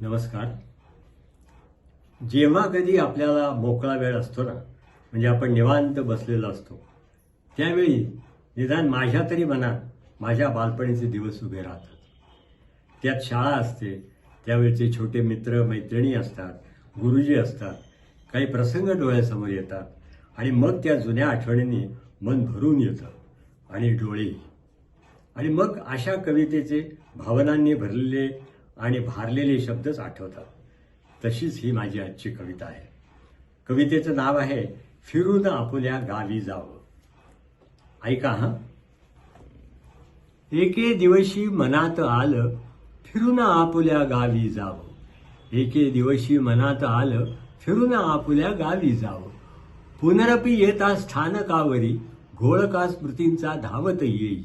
नमस्कार. जेव्हा कधी आपल्याला मोकळा वेळ असतो ना म्हणजे आपण निवांत बसलेला असतो त्यावेळी निदान माझ्या तरी मनात माझ्या बालपणीचे दिवस उभे राहतात. त्यात शाळा असते त्यावेळचे छोटे मित्र मैत्रिणी असतात गुरुजी असतात काही प्रसंग डोळ्यासमोर येतात आणि मग त्या जुन्या आठवणींनी मन भरून येतं आणि डोळे. आणि मग अशा कवितेचे भावनांनी भरलेले आणि भारलेले शब्दच आठवतात. तशीच ही माझी आजची कविता आहे. कवितेचं नाव आहे फिरून आपुल्या गावी जावं. ऐका हा. एके दिवशी मनात आलं फिरून आपुल्या गावी जावं. एके दिवशी मनात आलं फिरून आपुल्या गावी जावं. पुनरपी येता स्थानकावरी घोळका स्मृतींचा धावत येई.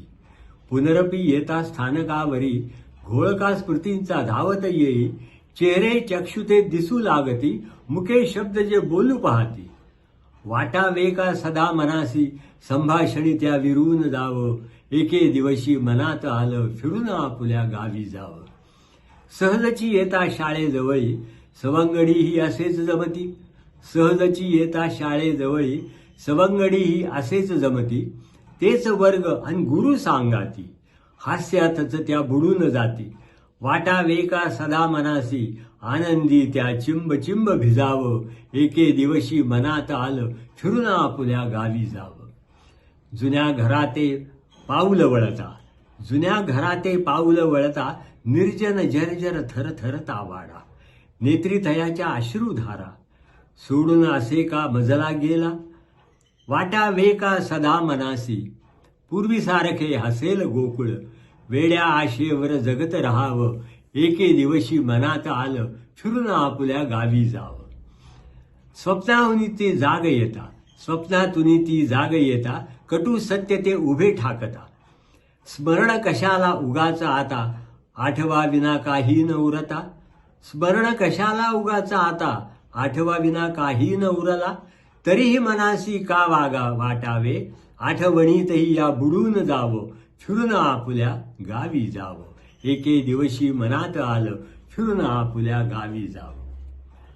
पुनरपी येता स्थानकावरी घोळका स्मृतींचा धावत येई चेहरे चक्षुते दिसू लागती मुखे शब्द जे बोलू पाहती. वाटा वेका सदा मनासी संभाषणी त्या विरून जावं एके दिवशी मनात आलं फिरून आपुल्या गावी जावं. सहजची येता शाळेजवळी सवंगडी ही असेच जमती. सहजची येता शाळेजवळी सवंगडी ही असेच जमती. तेच वर्ग आणि गुरु सांगाती. हास्यातच त्या बुडून जाती. वाटा वेका सदा मनासी. आनंदी त्या चिंब चिंब भिजावं. एके दिवशी मनात आलं फिरून आपुल्या गावी जावं. जुन्या घराते पाऊल वळता. जुन्या घराते पाऊल वळता निर्जन जर्जर थर थरता वाडा नेत्रिथयाच्या अश्रुधारा. सोडून असे का मजला गेला? वाटा वेका सदा मनासी. पूर्वीसारखे हसेल गोकुळ. वेड्या आशेवर जगत राहावं. एके दिवशी मनात आलं फिरून आपुल्या गावी जावं. स्वप्नाहुनी ती जाग येता. स्वप्नातुनी ती जाग येता. कटू सत्य ते उभे ठाकता. स्मरण कशाला उगाचा आता? आठवा विना काही न उरता. स्मरण कशाला उगाचा आता? आठवा विना काही न उरला. तरीही मनासी का वागा वाटावे? आठवणीतही या बुडून जावं फिरून आपुल्या गावी जावं. एके दिवशी मनात आलं फिरून आपुल्या गावी जावं.